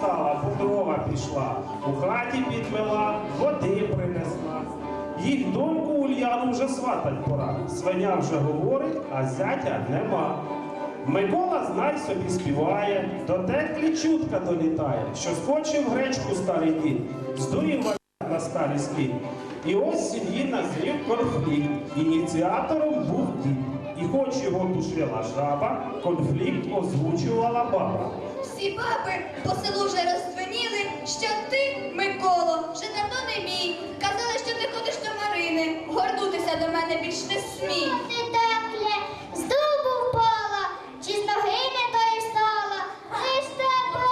теж дрова пішла, у хаті підмила, води принесла. Їх доньку Ульяну вже сватать пора. Свиня вже говорить, а зятя нема. Микола, знай собі, співає, до теклі чутка долітає, що скочив гречку старий дід, здурів валяти на старий скін. І ось сім'ї назрів конфлікт. Ініціатором був дід. І хоч його душила жаба, конфлікт озвучувала баба. Всі баби по селу вже роздзвеніли, що ти, Миколо, вже давно не мій. Казали, що ти ходиш до Марини. Горнутися до мене більш не смій. Ти текле, з дубу впала, чи з ноги не тої встала, лиш тебе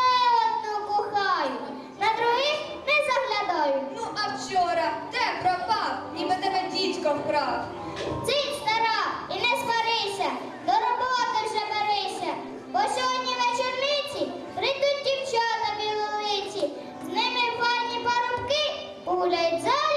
одну кохаю, на других не заглядаю. Ну, а вчора де пропав, ніби тебе дідько вкрав. Сварися, до роботи вже берися, бо сьогодні вечорниці прийдуть дівчата білолиці, з ними файні парубки погуляють залюбки.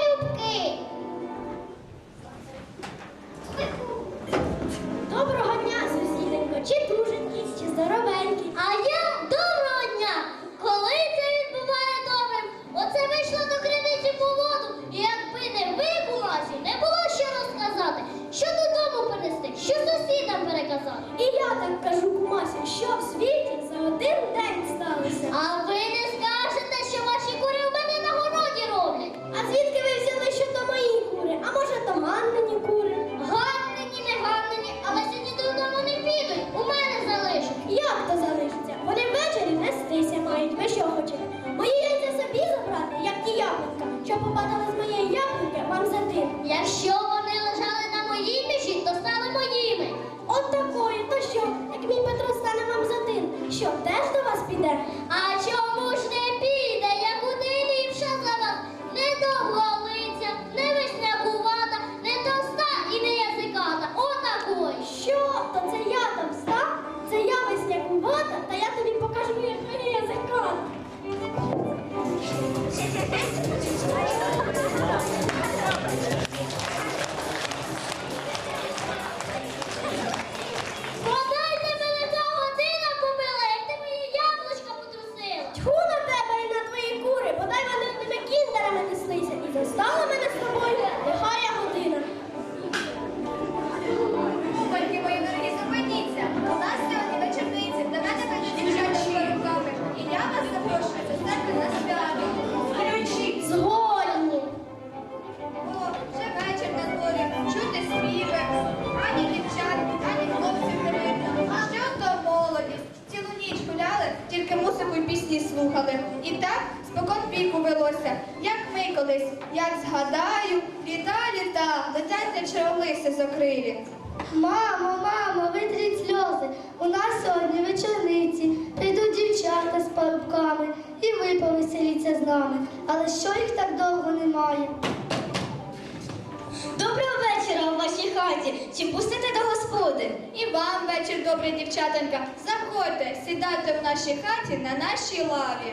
Дівчатонька. Заходьте, сідайте в нашій хаті на нашій лаві.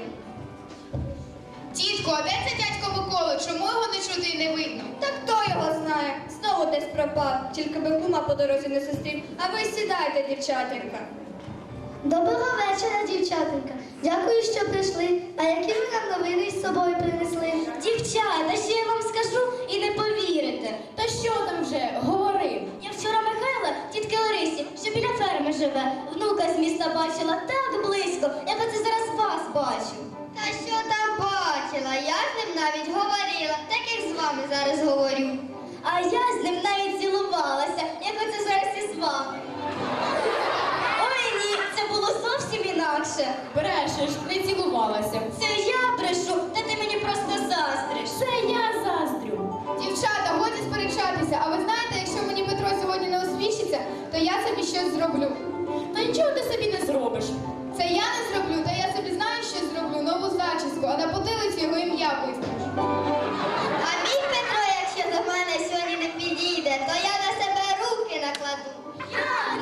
Тітко, а де це дядько Микола? Чому його не чути і не видно? Та хто його знає? Знову десь пропав, тільки би кума по дорозі не зустрів. А ви сідайте, дівчатонька. Доброго вечора, дівчатенька. Дякую, що прийшли. А які ви нам новини з собою принесли? Дівчата, ще я вам скажу і не повірите. Та що там вже? Говори. Я вчора Михайла, тітки Ларисі, що біля ферми живе, внука з міста бачила так близько, як оце зараз вас бачу. Та що там бачила? Я з ним навіть говорила, так як з вами зараз говорю. А я з ним навіть цілувалася, як оце зараз із вами. Ой ні, це було зовсім інакше. Брешеш, не цілувалася. Це я щось зроблю. Та нічого ти собі не зробиш. Це я не зроблю, та я собі знаю, що зроблю нову зачіску, а на потилиці його ім'я виставлю. А мій Петро, якщо до мене сьогодні не підійде, то я на себе руки накладу. Як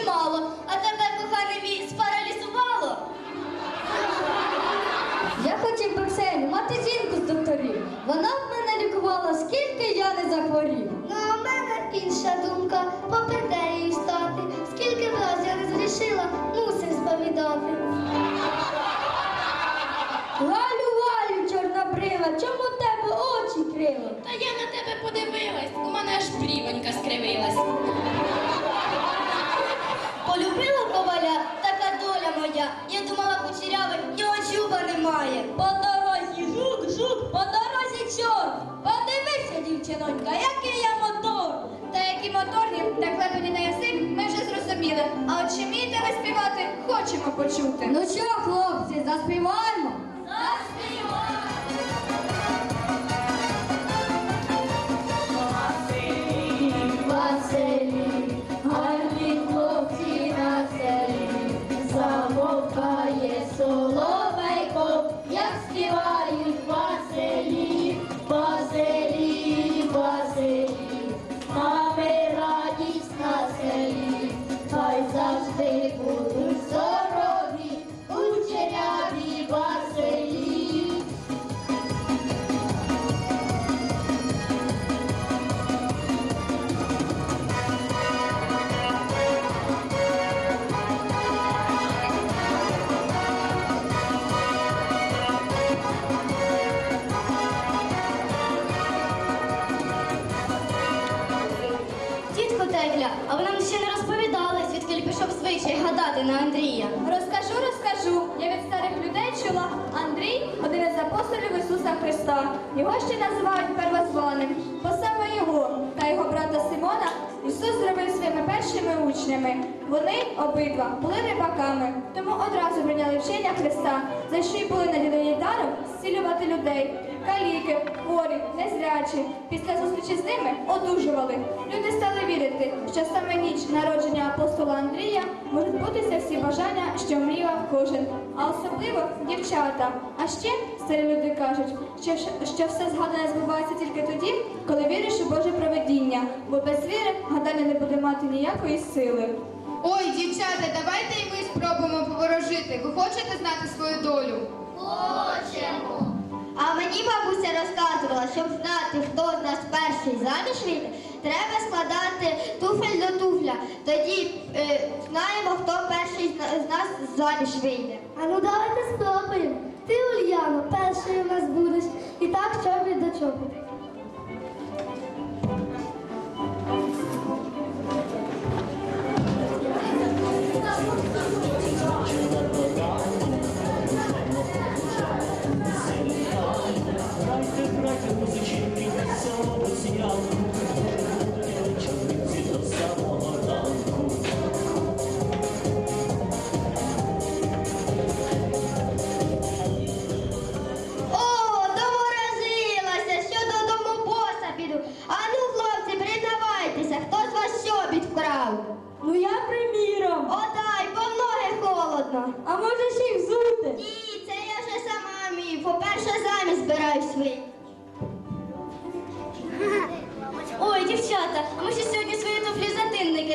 часу вже Подивися, дівчинонька, який я мотор. Та які моторні, та клепані на язик, ми вже зрозуміли. А от чи вмієте ви співати, хочемо почути. Ну що, хлопці, заспіваємо? Ще називають первозваним. Бо саме його та його брата Симона Ісус зробив своїми першими учнями. Вони обидва були рибаками, тому одразу прийняли вчення Христа, за що й були наділені даром зцілювати людей. Каліки, хворі, незрячі. Після зустрічі з ними одужували. Люди стали вірити, що саме ніч народження апостола Андрія можуть бутися всі бажання, що мріяв кожен, а особливо дівчата. А ще старі люди кажуть, що, що все згадане збувається тільки тоді, коли віриш у Боже проведіння, бо без віри гадання не буде мати ніякої сили. Ой, дівчата, давайте і ми спробуємо поворожити. Ви хочете знати свою долю? Хочемо. А мені бабуся розказувала, щоб знати, хто з нас перший заміж вийде, треба складати туфель до туфля. Тоді е, знаємо, хто перший з нас заміж вийде. А ну давайте спробуємо. Ти, Ульяно, першою в нас будеш. І так чобіт до чобіт.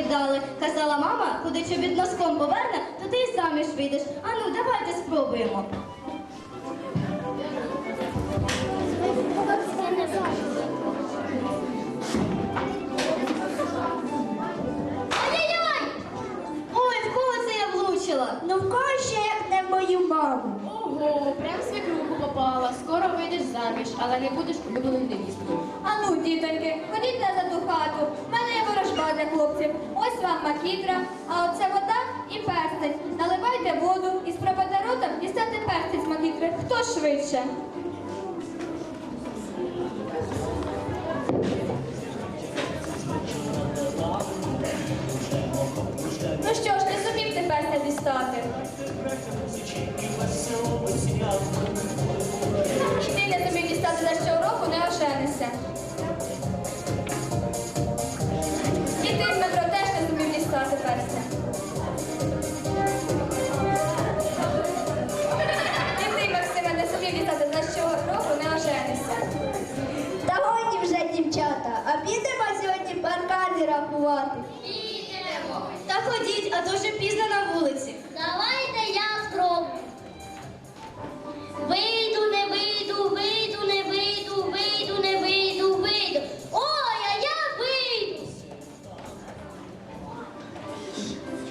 віддали. Казала мама, куди від носком поверне, то ти й заміж вийдеш. Ану, давайте спробуємо. Ой-ой-ой! Ой, в кого це я влучила? Ну в кого ще як не в мою маму? Ого, прям свекруху попала. Скоро вийдеш заміж, але не будеш улюбленою невісткою. А ну, дітоньки, ходіть назад у хату. В мене є ворожба для хлопців. Ось вам макітра, а оце вода і перстень. Наливайте воду і спробуйте ротом дістати перстень з макітри. Хто швидше? Ну що ж, не зумів ти перстень дістати. Ти не зумів дістати за що ходіть, а то вже пізно на вулиці. Давайте я спробую. Вийду, не вийду, вийду, не вийду, вийду, не вийду, вийду. Ой, а я вийду.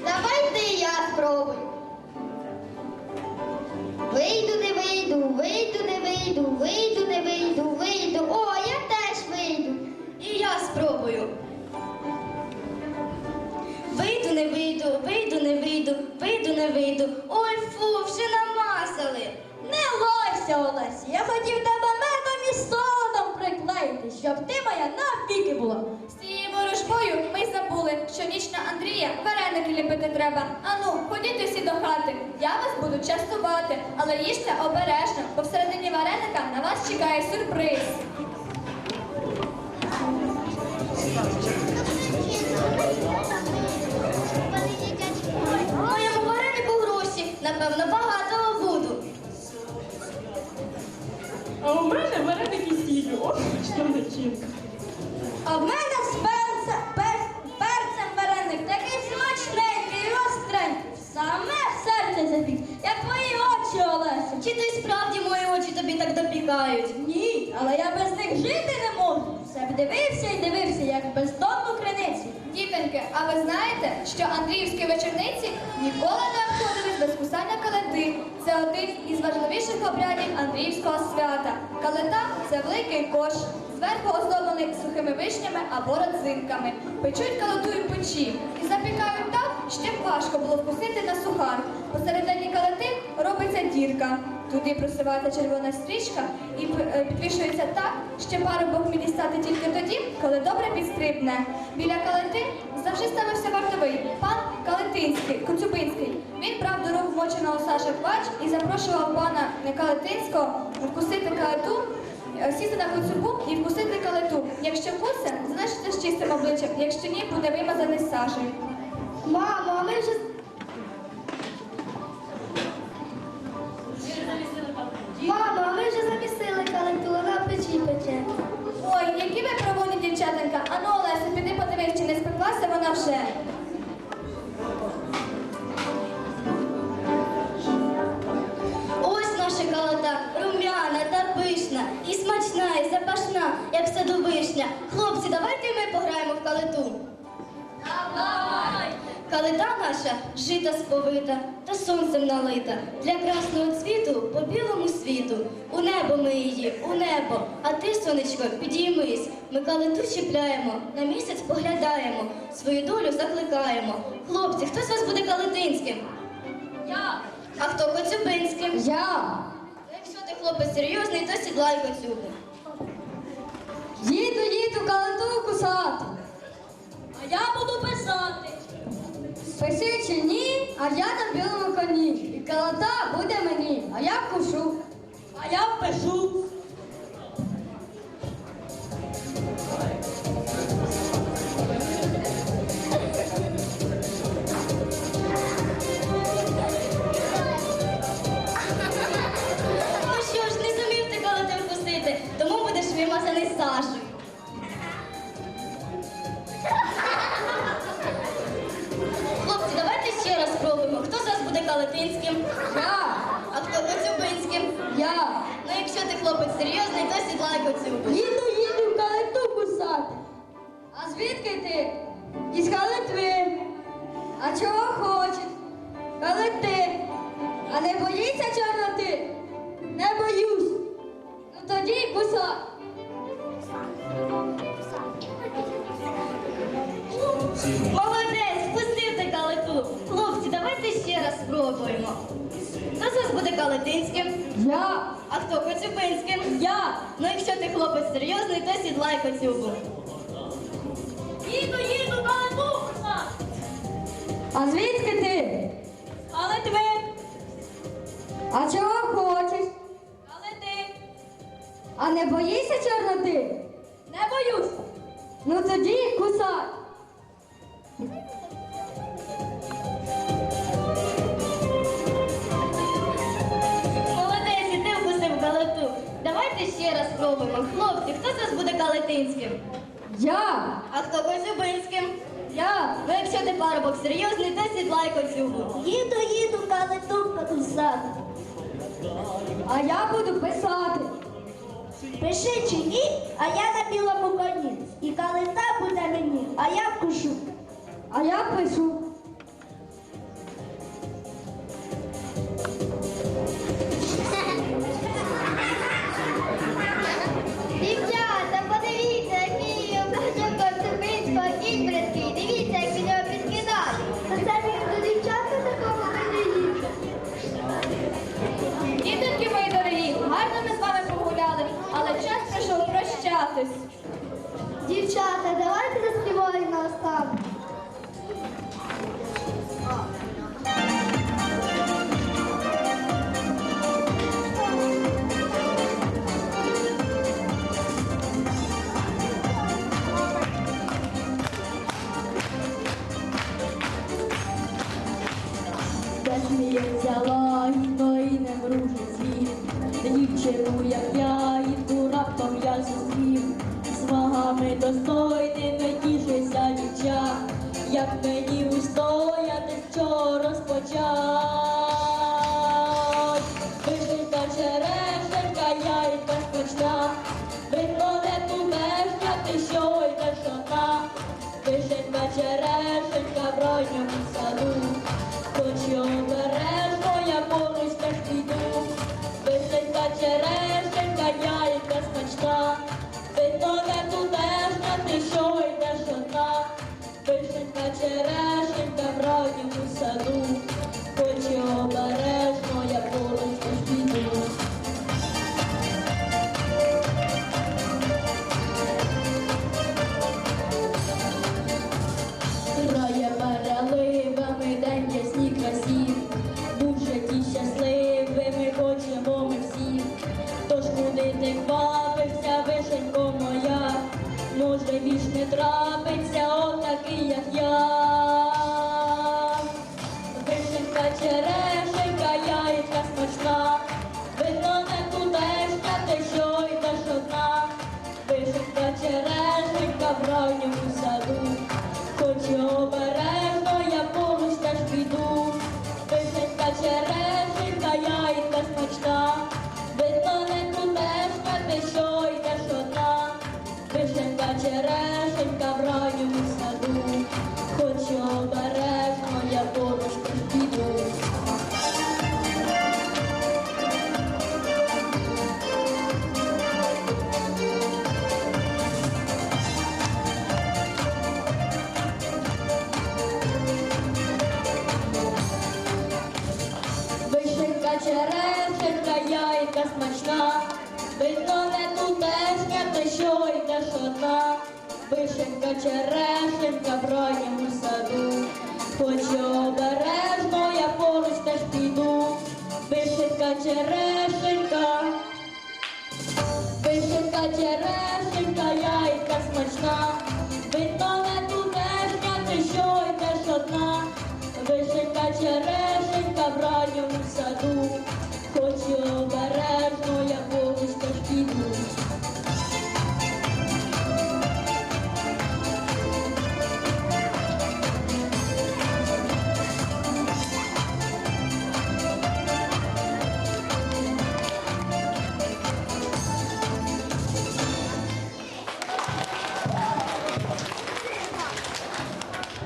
Давайте я спробую. Треба. Ану, ходіть усі до хати. Я вас буду частувати, але їжте обережно, бо всередині вареника на вас чекає сюрприз. Моєму варенику гроші, напевно, багато буду. А у мене вареники сіллю. Ох, що начинка. А в мене дивився і дивився, як бездонну криницю. Дітоньки, а ви знаєте, що Андріївські вечорниці ніколи не обходились без кусання калити. Це один із важливіших обрядів Андріївського свята. Калита це великий кош, зверху оздоблений сухими вишнями або родзинками. Печуть калиту і печі і запікають так, щоб важко було вкусити на сухар. Посередині калити дірка. Туди просувається червона стрічка і е, підвішується так, що парубок міг дістати тільки тоді, коли добре підстрибне. Біля калити завжди ставився вартовий пан Калитинський, Коцюбинський. Він брав до рук вмоченого Саша Квач і запрошував пана Калитинського вкусити калиту, е, сісти на коцюбу і вкусити калиту. Якщо вкусе, залишиться з чистим обличчям, якщо ні, буде вимазаний Сашею. Мамо, а ми вже дівчатенька. Ану, Олеся, піди подивись, чи не спеклася вона вже. Ось наша калата, румяна та пишна, і смачна, і запашна, як садовишня. Хлопці, давайте ми пограємо в калиту. Давай! Калита наша жита сповита та сонцем налита. Для красного цвіту по білому світу. У небо ми її, у небо. А ти, сонечко, підіймись. Ми калиту чіпляємо, на місяць поглядаємо, свою долю закликаємо. Хлопці, хто з вас буде калитинським? Я. А хто коцюбинським? Я Якщо ти хлопець серйозний, то сідлай коцюбу. їду, їду калиту кусати. А я буду писати. Пиши чи ні, а я на білому коні. І калата буде мені, а я кушу. А я пишу. Молодець, спустив ти калиту. Хлопці, давайте ще раз спробуємо. Хто з вас буде калитинським? Я. А хто коцюбинським? Я. Ну якщо ти хлопець серйозний, то сідлай коцюбу. Їду, їду, калитуха! А звідки ти? З Калитви. А чого? Не боїшся чорноти? Не боюсь. Ну тоді кусай. Молодець, і ти вкусив калиту. Давайте ще раз спробуємо. Хлопці, хто з вас буде калитинським? Я, А хто коцюбинським? я. Ну якщо ти парубок серйозний, то сідлай коцюбу. Їду, їду, калиту кусати. А я буду писати. Пиши чи ні, а я на білому коні. І калита буде мені, а я пишу. А я пишу. Дівчата, давайте заспіваємо на останок. Достойний достойними тішиться дівча, як мені устояти, що розпочать. Отакий, як я. Вишенька видно не тутешня, ти що йдеш одна. Вишенька, черешенька в ранньому саду, хоч обережно я поруч теж піду. Вишенька, черешенька, вишенька, черешенька, яйка смачна, видно не тутешня, ти що йдеш одна. Вишенька, черешенька в ранньому саду, хоч обережно я поруч теж піду.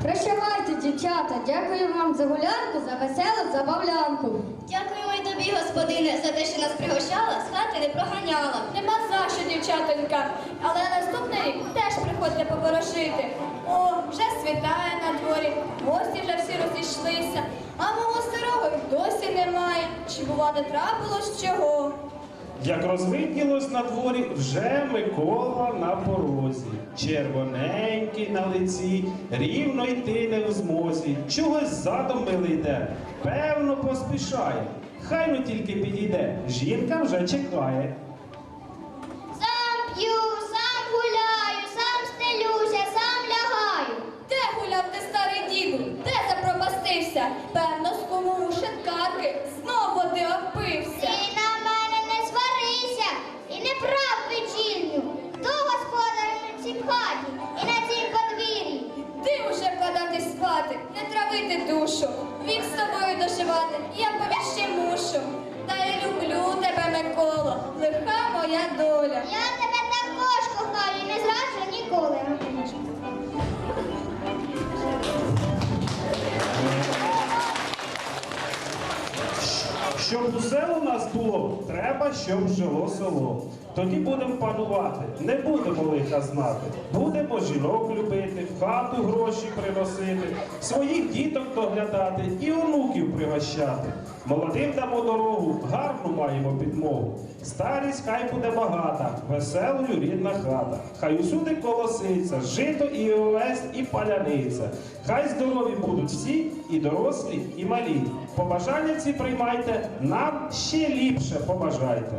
Прощавайте, дівчата, дякую вам за гулянку, за веселу забавлянку. Дякуємо й тобі, господине, за те, що нас пригощала, з хати не проганяла. Нема за що, дівчатонька, але наступний рік теж приходить. приходьте поворожити. О, вже світає на дворі, гості вже всі розійшлися, а мого старого й досі немає. Чи бува не трапилось чого? Як розвиднілось на дворі, вже Микола на порозі. Червоненький на лиці, рівно йти не в змозі. Чогось задом милий йде, певно поспішає. Хай ми тільки підійде, жінка вже чекає. Сам п'ю, сам гуляю, сам стелюся, сам лягаю. Де гуляв ти старий діду? Де запропастився? Певно, з кому у травити душу. Вік з тобою доживати, я повіщі мушу. Та я люблю тебе, Микола, лиха моя доля. Я тебе також кохаю не зраджу ніколи. Щоб усе у нас було, треба, щоб жило село. Тоді будемо панувати, не будемо лиха знати. Будемо жінок любити, в хату гроші приносити, своїх діток доглядати і онуків пригощати. Молодим дамо дорогу, гарну маємо підмогу. Старість хай буде багата, веселою рідна хата. Хай усюди колоситься, жито і овес, і паляниця. Хай здорові будуть всі, і дорослі, і малі. Побажання ці приймайте, нам ще ліпше побажайте.